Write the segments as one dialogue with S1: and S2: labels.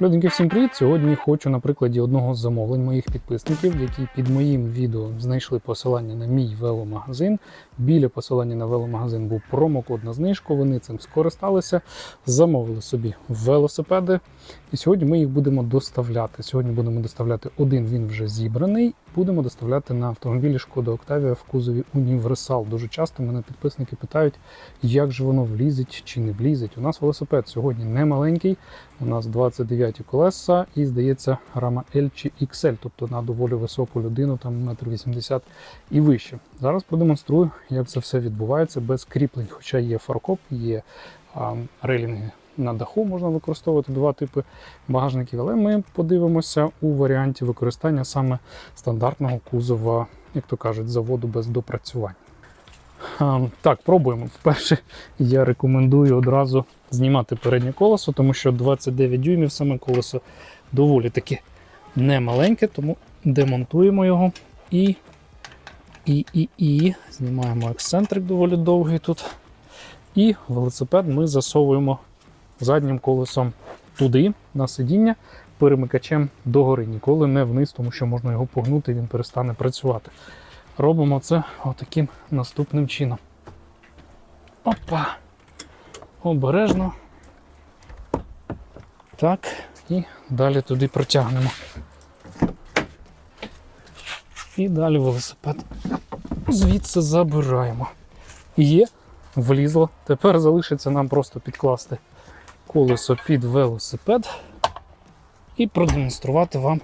S1: Люденьки, всім привіт! Сьогодні хочу на прикладі одного з замовлень моїх підписників, які під моїм відео знайшли посилання на мій веломагазин. Біля посилання на веломагазин був промокод на знижку. Вони цим скористалися, замовили собі велосипеди. І сьогодні ми їх будемо доставляти. Сьогодні будемо доставляти один, він вже зібраний. Будемо доставляти на автомобілі Шкода Октавія в кузові Універсал. Дуже часто мене підписники питають, як же воно влізить чи не влізить. У нас велосипед сьогодні не маленький. У нас 29 колеса і, здається, рама L чи XL, тобто на доволі високу людину, там 1,80 м і вище. Зараз продемонструю, як це все відбувається без кріплень. Хоча є фаркоп, є а, на даху, можна використовувати два типи багажників, але ми подивимося у варіанті використання саме стандартного кузова, як то кажуть, заводу без допрацювань. Так, пробуємо. Вперше я рекомендую одразу знімати переднє колесо, тому що 29 дюймів саме колесо доволі таки немаленьке, тому демонтуємо його і, і, і, і знімаємо ексцентрик доволі довгий тут. І велосипед ми засовуємо заднім колесом туди, на сидіння, перемикачем догори, ніколи не вниз, тому що можна його погнути, і він перестане працювати. Робимо це отаким наступним чином. Опа! Обережно. Так, і далі туди протягнемо. І далі велосипед звідси забираємо. Є, влізло. Тепер залишиться нам просто підкласти колесо під велосипед і продемонструвати вам,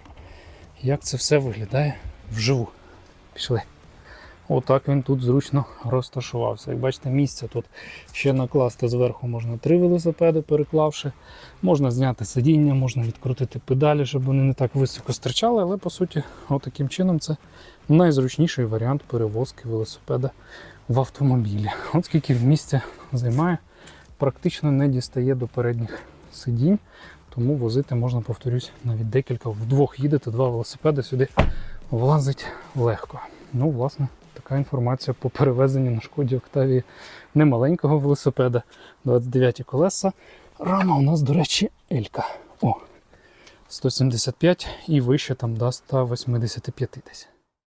S1: як це все виглядає вживу. Пішли. Отак він тут зручно розташувався. Як бачите, місця тут ще накласти зверху можна три велосипеди, переклавши. Можна зняти сидіння, можна відкрутити педалі, щоб вони не так високо стирчали, але по суті, отаким чином це найзручніший варіант перевозки велосипеда в автомобілі. От скільки місця займає, практично не дістає до передніх сидінь, тому возити можна, повторюсь, навіть декілька. Вдвох їдете, два велосипеди сюди влазить легко. Ну, власне, така інформація по перевезенню на шкоді Октавії немаленького велосипеда. 29 колеса. Рама у нас, до речі, Елька. О, 175 і вище там до 185 десь.